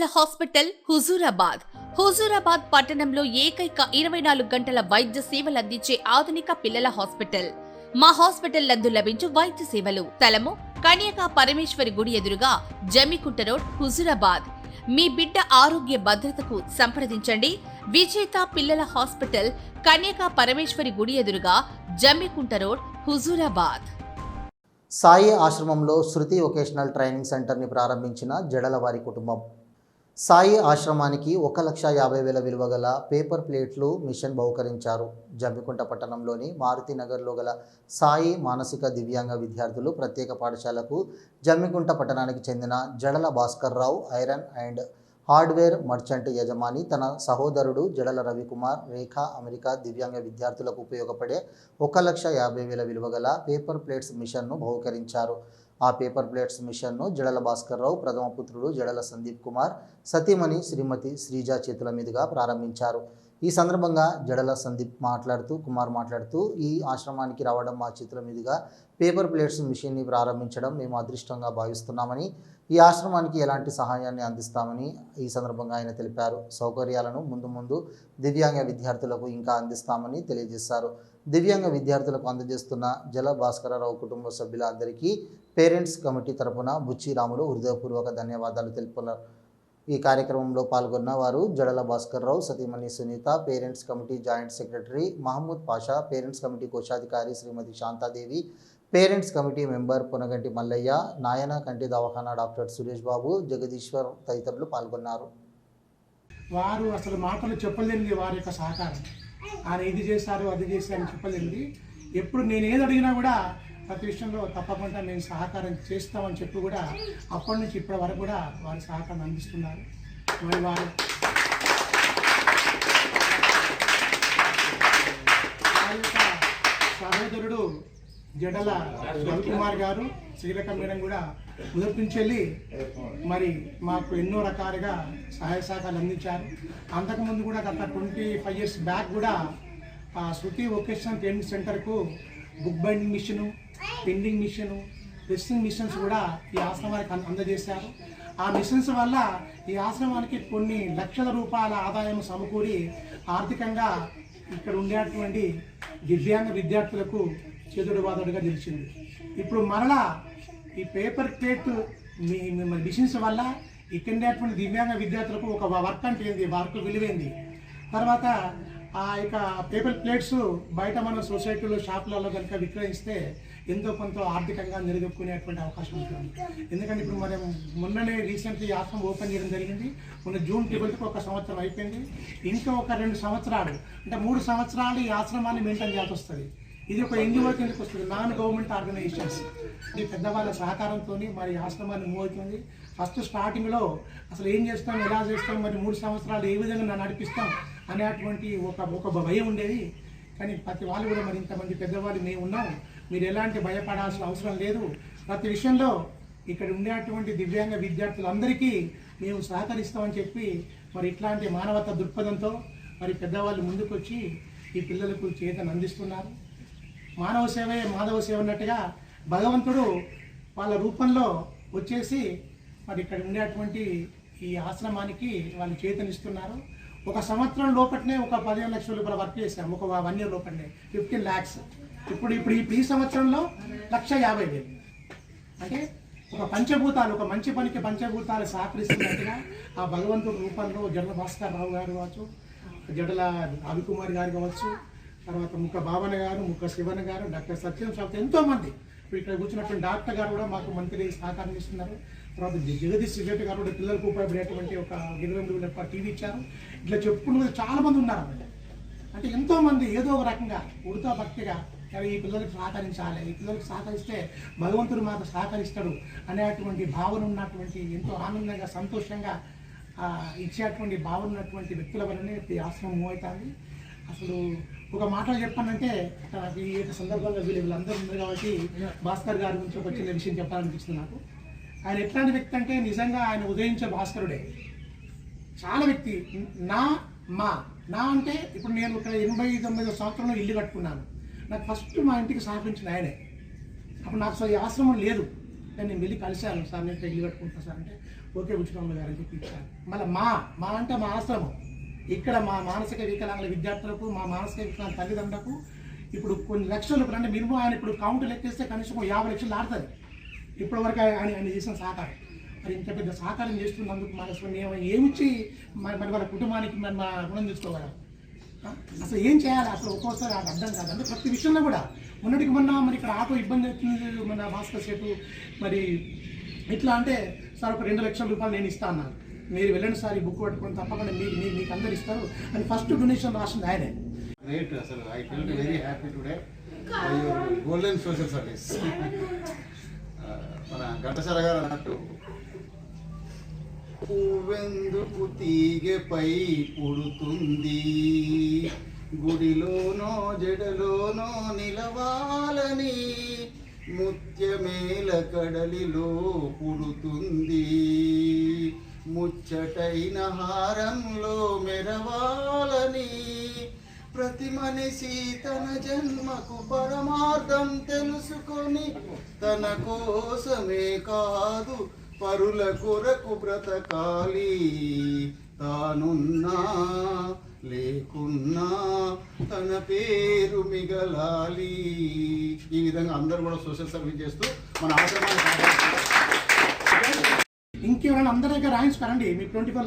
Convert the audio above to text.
పిల్లల హాస్పిటల్ హుజూరాబాద్. హుజూరాబాద్ పట్టణంలో ఏకైక ఇరవై నాలుగు గంటల వైద్య సేవలు అందించే ఆధునిక పిల్లల హాస్పిటల్. మా హాస్పిటల్ నందు లభించు వైద్య సేవలు. స్థలము కన్యకా పరమేశ్వరి గుడి ఎదురుగా జమికుంట రోడ్ హుజూరాబాద్. మీ బిడ్డ ఆరోగ్య భద్రతకు సంప్రదించండి. విజేత పిల్లల హాస్పిటల్ కన్యకా పరమేశ్వరి గుడి ఎదురుగా జమ్మికుంట రోడ్ హుజూరాబాద్. సాయి ఆశ్రమంలో శృతి వొకేషనల్ ట్రైనింగ్ సెంటర్ని ప్రారంభించిన జడల వారి కుటుంబం. సాయి ఆశ్రమానికి ఒక లక్ష యాభై వేల విలువ గల పేపర్ ప్లేట్లు మిషన్ బహుకరించారు. జమ్మికుంట పట్టణంలోని మారుతినగర్లో గల సాయి మానసిక దివ్యాంగ విద్యార్థులు ప్రత్యేక పాఠశాలకు జమ్మికుంట పట్టణానికి చెందిన Jadala Bhaskar Rao iron and hardware merchant యజమాని తన సహోదరుడు జడల రవికుమార్ రేఖ అమెరికా దివ్యాంగ విద్యార్థులకు ఉపయోగపడే ఒక లక్ష యాభై వేల విలువ గల పేపర్ ప్లేట్స్ మిషన్ను బహుకరించారు. ఆ పేపర్ ప్లేట్స్ మిషన్ను జడల భాస్కర్ రావు ప్రథమ పుత్రుడు జడల సందీప్ కుమార్ సతీమణి శ్రీమతి శ్రీజా చేతుల మీదుగా ప్రారంభించారు. ఈ సందర్భంగా జడల సందీప్ మాట్లాడుతూ కుమార్ మాట్లాడుతూ ఈ ఆశ్రమానికి రావడం మా చేతుల మీదుగా పేపర్ ప్లేట్స్ మిషన్ని ప్రారంభించడం మేము అదృష్టంగా భావిస్తున్నామని ఈ ఆశ్రమానికి ఎలాంటి సహాయాన్ని అందిస్తామని ఈ సందర్భంగా ఆయన తెలిపారు. సౌకర్యాలను ముందు ముందు దివ్యాంగ విద్యార్థులకు ఇంకా అందిస్తామని తెలియజేశారు. దివ్యాంగ విద్యార్థులకు అందజేస్తున్న జల భాస్కరరావు కుటుంబ సభ్యులందరికీ పేరెంట్స్ కమిటీ తరపున బుచ్చిరాములు హృదయపూర్వక ధన్యవాదాలు తెలుపుతున్నారు ఈ కార్యక్రమంలో పాల్గొన్న వారు జడల భాస్కర్ రావు సతీమణి Sunitha parents committee joint secretary Mohammed Pasha parents committee కోశాధికారి Srimathi Shantadevi parents committee member Punaganti Mallaiah నాయన కంటి దవాఖానా డాక్టర్ సురేష్ బాబు జగదీశ్వర్ తదితరులు పాల్గొన్నారు. వారు అసలు మాటలు చెప్పలేనిది వారి యొక్క సహకారం. ఆయన ఇది చేశారు అది చేశారు అని చెప్పలేనిది. ఎప్పుడు నేను ఏది అడిగినా కూడా ప్రతి విషయంలో తప్పకుండా నేను సహకారం చేస్తామని చెప్పి కూడా అప్పటి నుంచి ఇప్పటి వరకు కూడా వారి సహకారం అందిస్తున్నారు. మరి వారు సహోదరుడు జడల రవికుమార్ గారు శ్రీరకం మేడం కూడా మొదటి నుంచి వెళ్ళి మరి మాకు ఎన్నో రకాలుగా సహాయ సహకారాలు అందించారు. అంతకుముందు కూడా గత ట్వంటీ ఫైవ్ ఇయర్స్ బ్యాక్ కూడా ఆ శృతి వొకేషనల్ ట్రైనింగ్ సెంటర్కు book binding machine pending machine dressing machines కూడా ఈ ఆశ్రమానికి అంద- అందజేశారు. ఆ మిషన్స్ వల్ల ఈ ఆశ్రమానికి కొన్ని లక్షల రూపాయల ఆదాయం సమకూరి ఆర్థికంగా ఇక్కడ ఉండేటువంటి దివ్యాంగ విద్యార్థులకు చేతుడు నిలిచింది. ఇప్పుడు మరలా ఈ పేపర్ ప్లేట్ మీ మిషన్స్ వల్ల ఇక్కడ ఉండేటువంటి దివ్యాంగ విద్యార్థులకు ఒక వర్క్ అంటే వర్క్ విలువైంది? తర్వాత ఆ యొక్క పేపర్ ప్లేట్స్ బయట మన సొసైటీలో షాపులలో కనుక విక్రయిస్తే ఎంతో కొంత ఆర్థికంగా నిలదొక్కునేటువంటి అవకాశం ఉంటుంది. ఎందుకంటే ఇప్పుడు మనం మొన్ననే రీసెంట్లీ ఆశ్రమం ఓపెన్ చేయడం జరిగింది. మొన్న జూన్ ట్వెల్త్కి ఒక సంవత్సరం అయిపోయింది. ఇంకా ఒక రెండు సంవత్సరాలు అంటే మూడు సంవత్సరాలు ఈ ఆశ్రమాన్ని మెయింటైన్ చేయాల్సి వస్తుంది. ఇది ఒక ఎన్జిఓ కిందకి వస్తుంది నాన్ గవర్నమెంట్ ఆర్గనైజేషన్స్. ఈ పెద్దవాళ్ళ సహకారంతో మరి ఆశ్రమాన్ని మూవ్ అవుతుంది. ఫస్ట్ స్టార్టింగ్లో అసలు ఏం చేస్తాం ఎలా చేస్తాం మరి మూడు సంవత్సరాలు ఏ విధంగా నడిపిస్తాం అనేటువంటి ఒక ఒక భయం ఉండేది. కానీ ప్రతి వాళ్ళు కూడా మరి ఇంతమంది పెద్దవాళ్ళు మేము ఉన్నాం. మీరు ఎలాంటి భయపడాల్సిన అవసరం లేదు. ప్రతి విషయంలో ఇక్కడ ఉండేటువంటి దివ్యాంగ విద్యార్థులందరికీ మేము సహకరిస్తామని చెప్పి మరి ఇట్లాంటి మానవత దృక్పథంతో మరి పెద్దవాళ్ళు ముందుకొచ్చి ఈ పిల్లలకు చేతను అందిస్తున్నారు మానవ సేవే మాధవ సేవ అన్నట్టుగా భగవంతుడు వాళ్ళ రూపంలో వచ్చేసి మరి ఇక్కడ ఉండేటువంటి ఈ ఆశ్రమానికి వాళ్ళు చేతనిస్తున్నారు. ఒక సంవత్సరం లోపట్నే ఒక పదిహేను లక్షల రూపాయల వర్క్ చేశాం ఒక వన్ ఇయర్ లోపట్నే ఫిఫ్టీన్ ల్యాక్స్. ఇప్పుడు ఇప్పుడు ఈ సంవత్సరంలో లక్ష యాభై వేలు. అంటే ఒక పంచభూతాలు ఒక మంచి పనికి పంచభూతాలు సహకరిస్తున్నట్టుగా ఆ భగవంతుడి రూపంలో జడల భాస్కర్ రావు గారు కావచ్చు జడల రవికుమార్ గారు కావచ్చు తర్వాత ముక్క భావన గారు ముక్క శివన్ గారు డాక్టర్ సత్యం సాబ్ ఎంతోమంది. ఇప్పుడు ఇక్కడ కూర్చున్నటువంటి డాక్టర్ గారు కూడా మాకు మంత్రి సహకారం ఇస్తున్నారు తర్వాత జగదీష్ రెడ్డి గారు కూడా పిల్లలకు ఉపయోగపడేటువంటి ఒక వేల టీవీ ఇచ్చారు. ఇట్లా చెప్పుకున్న చాలా మంది ఉన్నారు. అంటే ఎంతో మంది ఏదో ఒక రకంగా ఉడతా భక్తిగా "అరే, ఈ పిల్లలకు సహకరించాలి ఈ పిల్లలకు సహకరిస్తే భగవంతుడు మాకు సహకరిస్తాడు అనేటువంటి భావన ఉన్నటువంటి ఎంతో ఆనందంగా సంతోషంగా ఇచ్చేటువంటి భావన ఉన్నటువంటి వ్యక్తుల వల్లనే ఈ ఆశ్రమం మూవ్ అవుతుంది. అసలు ఒక మాటలో చెప్పానంటే ఈ యొక్క సందర్భంగా వీళ్ళు వీళ్ళందరూ ఉన్నారు కాబట్టి భాస్కర్ గారి గురించి ఒక చిన్న విషయం చెప్పాలనిపిస్తుంది నాకు. ఆయన ఎట్లాంటి వ్యక్తి అంటే నిజంగా ఆయన ఉదయించే భాస్కరుడే. చాలా వ్యక్తి. నా మా. నా అంటే ఇప్పుడు నేను ఇక్కడ ఎనభై తొమ్మిదో సంవత్సరంలో ఇల్లు కట్టుకున్నాను. నాకు ఫస్ట్ మా ఇంటికి సహకరించిన ఆయనే. అప్పుడు నాకు అసలు ఈ ఆశ్రమం లేదు. కానీ నేను వెళ్ళి కలిశాను. సార్ నేను ఇల్లు కట్టుకుంటాను సార్ అంటే ఓకే ఉచితంలో గారు అని చెప్పి ఇచ్చాను. మళ్ళీ మా మా అంటే మా ఆశ్రమం. ఇక్కడ మా మానసిక వికలాంగుల విద్యార్థులకు మా మానసిక వికలాంగ తల్లిదండ్రులకు ఇప్పుడు కొన్ని లక్షలు ఇప్పుడు అంటే మినిమం ఆయన ఇప్పుడు కౌంట్ లెక్కిస్తే కనీసం యాభై లక్షలు ఆడుతుంది. ఇప్పటివరకు ఆయన ఆయన చేసిన సహకారం మరి ఇంత పెద్ద సహకారం చేస్తున్నందుకు మన అసలు మేము ఏమిచ్చి మరి మరి వాళ్ళ కుటుంబానికి మరి మా రుణం తీసుకోగలం అసలు ఏం చేయాలి? అసలు ఒక్కోసారి అది అర్థం కాదు. అంటే ప్రతి విషయంలో కూడా మొన్నటికి మొన్న మరి ఇక్కడ ఆటో ఇబ్బంది అవుతుంది మన భాస్కర్ సేపు మరి ఇట్లా అంటే సార్ ఒక రెండు లక్షల రూపాయలు నేను ఇస్తా అన్నాను మీరు వెళ్ళండి సార్ ఈ బుక్ పట్టుకొని తప్పకుండా మీరు మీరు మీకు అందరు ఇస్తారు అని ఫస్ట్ డొనేషన్ రాసింది ఆయనే. గ్రేట్ అసలు. I feel very happy today golden social service Ghantasala garu అన్నట్టు. పువ్వెందుకు తీగెపై పుడుతుంది? గుడిలోనో జడలోనో నిలవాలని ముత్యమేల కడలిలో పుడుతుంది. ముచ్చటైన హారంలో మెరవాలని ప్రతి మనిషి తన జన్మకు పరమార్థం తెలుసుకొని తన కోసమే కాదు పరుల కొరకు బ్రతకాలి. తానున్నా లేకున్నా తన పేరు మిగలాలి. ఈ విధంగా అందరూ కూడా సోషల్ సర్వీస్ చేస్తూ మన ఆశ్రమాన్ని ఇంకెవరైనా అందరి దగ్గర రాయించుకోరండి. మీ ట్వంటీ ఫోర్